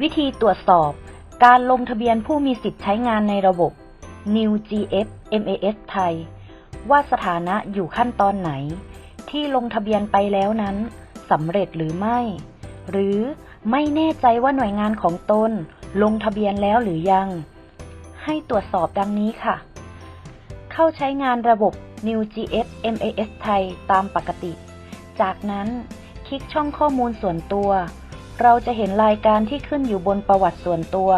วิธีตรวจสอบ การลงทะเบียนผู้มีสิทธิ์ใช้งานในระบบ New GF MAS ไทย ว่าสถานะอยู่ขั้นตอนไหน ที่ลงทะเบียนไปแล้วนั้นสำเร็จหรือไม่ หรือไม่แน่ใจว่าหน่วยงานของตนลงทะเบียนแล้วหรือยัง ให้ตรวจสอบดังนี้ค่ะ เข้าใช้งานระบบ New GF MAS ไทยตามปกติ จากนั้นคลิกช่องข้อมูลส่วนตัว เราจะเห็นรายการที่ขึ้นอยู่บนประวัติส่วนตัว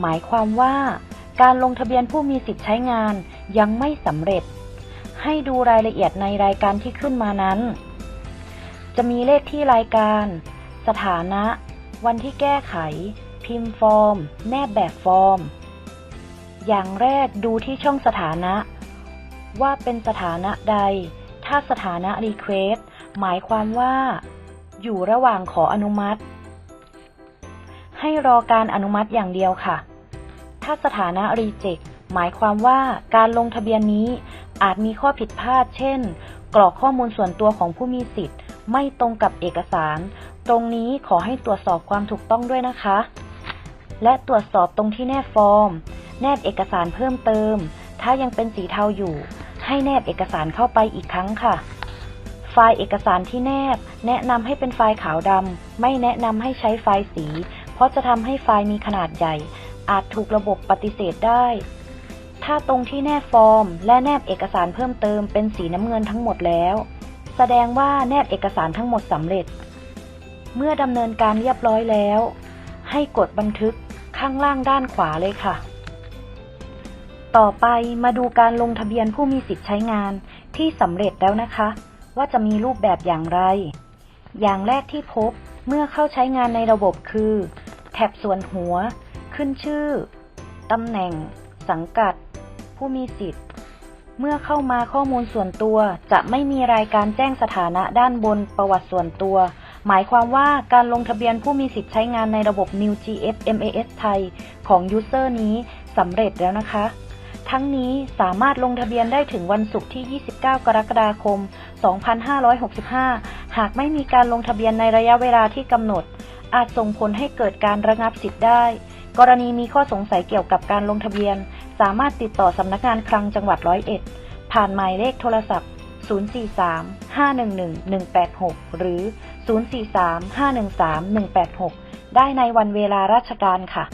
หมายความว่า การลงทะเบียนผู้มีสิทธิ์ใช้งานยังไม่สำเร็จ ให้ดูรายละเอียดในรายการที่ขึ้นมานั้น จะมีเลขที่รายการ สถานะ วันที่แก้ไข พิมพ์ฟอร์ม แนบแบบฟอร์ม อย่างแรกดูที่ช่องสถานะ ว่าเป็นสถานะใด ถ้าสถานะ Request หมายความว่า อยู่ระหว่างขออนุมัติ ให้รอการอนุมัติอย่างเดียวค่ะ ถ้าสถานะ Reject หมายความว่าการลงทะเบียนนี้อาจมีข้อผิดพลาด เช่น กรอกข้อมูลส่วนตัวของผู้มีสิทธิ์ ไม่ตรงกับเอกสาร ตรงนี้ขอให้ตรวจสอบความถูกต้องด้วยนะคะ และตรวจสอบตรงที่แนบฟอร์ม แนบเอกสารเพิ่มเติม ถ้ายังเป็นสีเทาอยู่ ให้แนบเอกสารเข้าไปอีกครั้งค่ะ ไฟล์เอกสารที่แนบ แนะนำให้เป็นไฟล์ขาวดำไม่แนะนำให้ใช้ไฟล์สี ราะจะทำให้ไฟล์มีขนาดใหญ่ อาจถูกระบบปฏิเสธได้ ถ้าตรงที่แนบฟอร์ม และแนบเอกสารเพิ่มเติมเป็นสีน้ำเงินทั้งหมดแล้ว แสดงว่าแนบเอกสารทั้งหมดสำเร็จ เมื่อดำเนินการเรียบร้อยแล้ว ให้กดบันทึกข้างล่างด้านขวาเลยค่ะ ต่อไปมาดูการลงทะเบียนผู้มีสิทธิ์ใช้งานที่สำเร็จแล้วนะคะ ว่าจะมีรูปแบบอย่างไร อย่างแรกที่พบเมื่อเข้าใช้งานในระบบคือ บส่วนหัว ขึ้นชื่อ ตำแหน่ง สังกัด ผู้มีสิทธิ์ เมื่อเข้ามาข้อมูลส่วนตัว จะไม่มีรายการแจ้งสถานะด้านบนประวัติส่วนตัว หมายความว่าการลงทะเบียนผู้มีสิทธิ์ใช้งานในระบบ New GF MAS ไทยของยูเซอร์นี้สำเร็จแล้วนะคะทั้งนี้สามารถลงทะเบียนได้ถึงวันศุกร์ที่ 29 กรกฎาคม 2565 หากไม่มีการลงทะเบียนในระยะเวลาที่กำหนด อาจส่งผลให้เกิดการระงับสิทธิ์ได้ กรณีมีข้อสงสัยเกี่ยวกับการลงทะเบียน สามารถติดต่อสำนักงานคลังจังหวัดร้อยเอ็ดผ่านหมายเลขโทรศัพท์ 043-511-186 หรือ 043-513-186 ได้ในวันเวลาราชการค่ะ